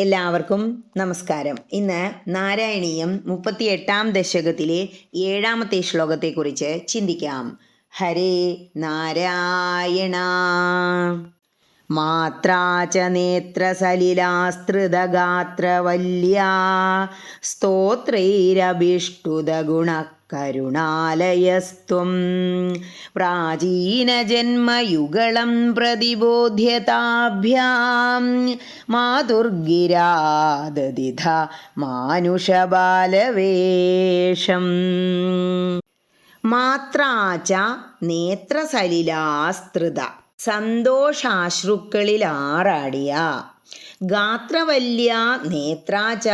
എല്ലാവർക്കും നമസ്കാരം. ഇന്ന് നാരായണീയം മുപ്പത്തി എട്ടാം ദശകത്തിലെ ഏഴാമത്തെ ശ്ലോകത്തെക്കുറിച്ച് ചിന്തിക്കാം. ഹരേ നാരായണ. മാത്രാ സ്തോത്രൈരഭിഷ്ടുത നേത്രസലിലാസ്തൃതഗാത്രവല്യാ സ്തോത്രൈരഭിഷ്ടുതഗുണകരുണാലയസ്ത്വം പ്രാചീനജന്മയുഗളം പ്രതിബോധ്യതാഭ്യാം. മാതുർഗിരാദതിഥ മാനുഷബാലവേഷം. മാത്രാച നേത്രസലിലാസ്തൃത. സന്തോഷാശ്രുക്കളിൽ ആറാടിയ ഗാത്രവല്യ നേത്രാച്ച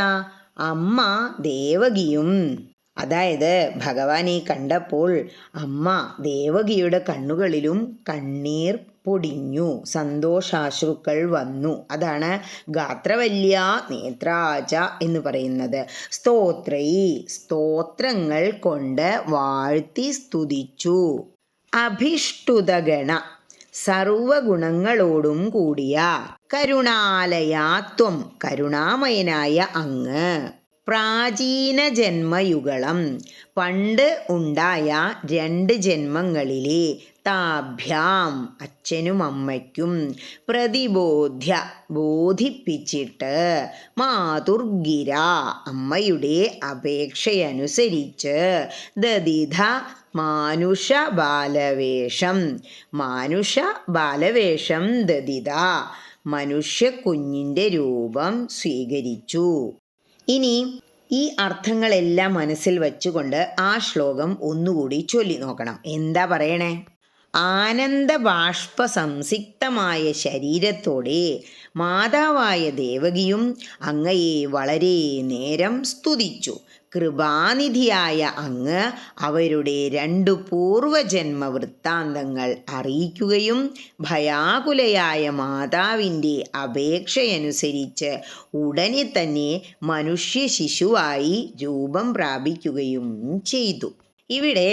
അമ്മ ദേവകിയും. അതായത് ഭഗവാൻ ഈ കണ്ടപ്പോൾ അമ്മ ദേവകിയുടെ കണ്ണുകളിലും കണ്ണീർ പൊടിഞ്ഞു സന്തോഷാശ്രുക്കൾ വന്നു. അതാണ് ഗാത്രവല്യ നേത്രാച എന്ന് പറയുന്നത്. സ്തോത്രൈ സ്തോത്രങ്ങൾ കൊണ്ട് വാഴ്ത്തി സ്തുതിച്ചു. അഭിഷ്ടുതഗണ സർവഗുണങ്ങളോടും കൂടിയ കരുണാലയാത്വം കരുണാമയനായ അങ്ങ്. പ്രാചീന ജന്മയുഗളം പണ്ട് ഉണ്ടായ രണ്ട് ജന്മങ്ങളിലെ താഭ്യാം അച്ഛനും അമ്മയ്ക്കും പ്രതിബോധ്യ ബോധിപ്പിച്ചിട്ട് മാതുർഗിര അമ്മയുടെ അപേക്ഷയനുസരിച്ച് ദതിഥ മാനുഷ ബാലവേഷം മാനുഷ ബാലവേഷം ദതിത മനുഷ്യ കുഞ്ഞിന്റെ രൂപം സ്വീകരിച്ചു. ഇനി ഈ അർത്ഥങ്ങളെല്ലാം മനസ്സിൽ വച്ചുകൊണ്ട് ആ ശ്ലോകം ഒന്നുകൂടി ചൊല്ലി നോക്കണം. എന്താ പറയണേ? ആനന്ദ ബാഷ്പ സംസിക്തമായ ശരീരത്തോടെ മാതാവായ ദേവകിയും അങ്ങയെ വളരെ നേരം സ്തുതിച്ചു. കൃപാനിധിയായ അങ്ങ് അവരുടെ രണ്ടു പൂർവജന്മ വൃത്താന്തങ്ങൾ അറിയിക്കുകയും ഭയാകുലയായ മാതാവിന്റെ അപേക്ഷയനുസരിച്ച് ഉടനെ തന്നെ മനുഷ്യ ശിശുവായി രൂപം പ്രാപിക്കുകയും ചെയ്തു. ഇവിടെ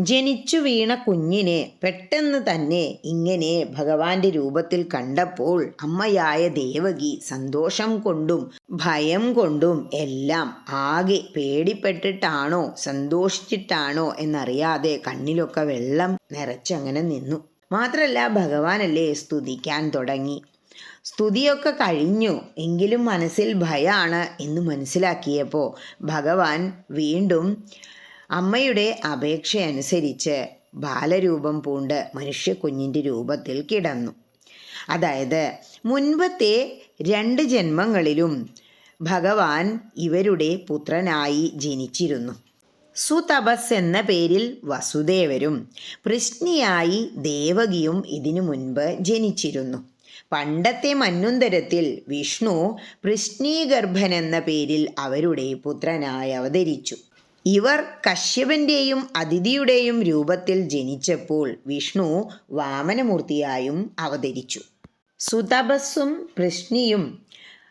ജനിച്ചു വീണ കുഞ്ഞിനെ പെട്ടെന്ന് തന്നെ ഇങ്ങനെ ഭഗവാന്റെ രൂപത്തിൽ കണ്ടപ്പോൾ അമ്മയായ ദേവകി സന്തോഷം കൊണ്ടും ഭയം കൊണ്ടും എല്ലാം ആകെ പേടിപ്പെട്ടിട്ടാണോ സന്തോഷിച്ചിട്ടാണോ എന്നറിയാതെ കണ്ണിലൊക്കെ വെള്ളം നിറച്ചങ്ങനെ നിന്നു. മാത്രമല്ല ഭഗവാനല്ലേ സ്തുതിക്കാൻ തുടങ്ങി. സ്തുതിയൊക്കെ കഴിഞ്ഞു. എങ്കിലും മനസ്സിൽ ഭയമാണ് എന്ന് മനസ്സിലാക്കിയപ്പോൾ ഭഗവാൻ വീണ്ടും അമ്മയുടെ അപേക്ഷയനുസരിച്ച് ബാലരൂപം പൂണ്ട് മനുഷ്യക്കുഞ്ഞിന്റെ രൂപത്തിൽ കിടന്നു. അതായത് മുൻപത്തെ രണ്ട് ജന്മങ്ങളിലും ഭഗവാൻ ഇവരുടെ പുത്രനായി ജനിച്ചിരുന്നു. സുതപസ് എന്ന പേരിൽ വസുദേവരും പ്രശ്നിയായി ദേവകിയും ഇതിനു മുൻപ് ജനിച്ചിരുന്നു. പണ്ടത്തെ മന്നുന്തരത്തിൽ വിഷ്ണു പ്രശ്നീഗർഭൻ എന്ന പേരിൽ അവരുടെ പുത്രനായി അവതരിച്ചു. ഇവർ കശ്യപന്റെയും അതിഥിയുടെയും രൂപത്തിൽ ജനിച്ചപ്പോൾ വിഷ്ണു വാമനമൂർത്തിയായും അവതരിച്ചു. സുതപസ്സും പ്രശ്നിയും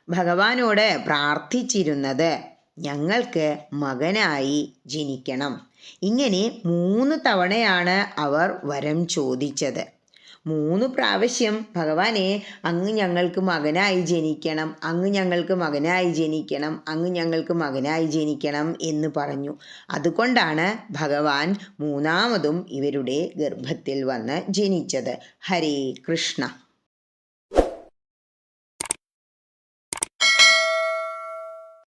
ഭഗവാനോട് പ്രാർത്ഥിച്ചിരുന്നത് ഞങ്ങൾക്ക് മകനായി ജനിക്കണം. ഇങ്ങനെ മൂന്ന് തവണയാണ് അവർ വരം ചോദിച്ചത്. മൂന്ന് പ്രാവശ്യം ഭഗവാനെ അങ്ങ് ഞങ്ങൾക്ക് മകനായി ജനിക്കണം അങ്ങ് ഞങ്ങൾക്ക് മകനായി ജനിക്കണം അങ്ങ് ഞങ്ങൾക്ക് മകനായി ജനിക്കണം എന്ന് പറഞ്ഞു. അതുകൊണ്ടാണ് ഭഗവാൻ മൂന്നാമതും ഇവരുടെ ഗർഭത്തിൽ വന്ന് ജനിച്ചത്. ഹരേ കൃഷ്ണ.